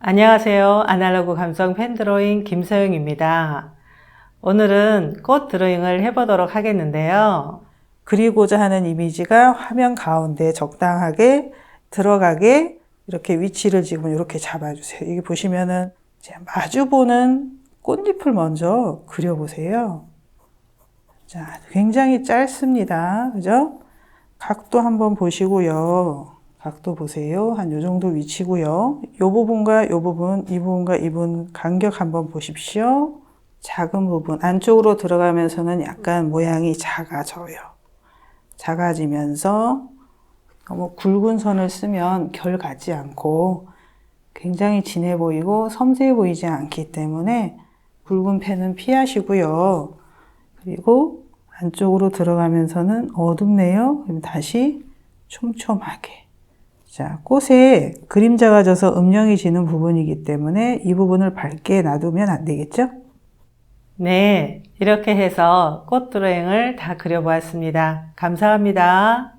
안녕하세요. 아날로그 감성 펜 드로잉 김서영입니다. 오늘은 꽃 드로잉을 해보도록 하겠는데요. 그리고자 하는 이미지가 화면 가운데 적당하게 들어가게 이렇게 위치를 지금 이렇게 잡아주세요. 여기 보시면은 마주보는 꽃잎을 먼저 그려보세요. 자, 굉장히 짧습니다. 그죠? 각도 한번 보시고요. 각도 보세요. 한 요 정도 위치고요. 요 부분과 요 부분, 이 부분과 이 부분 간격 한번 보십시오. 작은 부분 안쪽으로 들어가면서는 약간 모양이 작아져요. 작아지면서 너무 굵은 선을 쓰면 결 같지 않고 굉장히 진해 보이고 섬세해 보이지 않기 때문에 굵은 펜은 피하시고요. 그리고 안쪽으로 들어가면서는 어둡네요. 다시 촘촘하게. 자, 꽃에 그림자가 져서 음영이 지는 부분이기 때문에 이 부분을 밝게 놔두면 안 되겠죠? 네, 이렇게 해서 꽃 드로잉을 다 그려보았습니다. 감사합니다.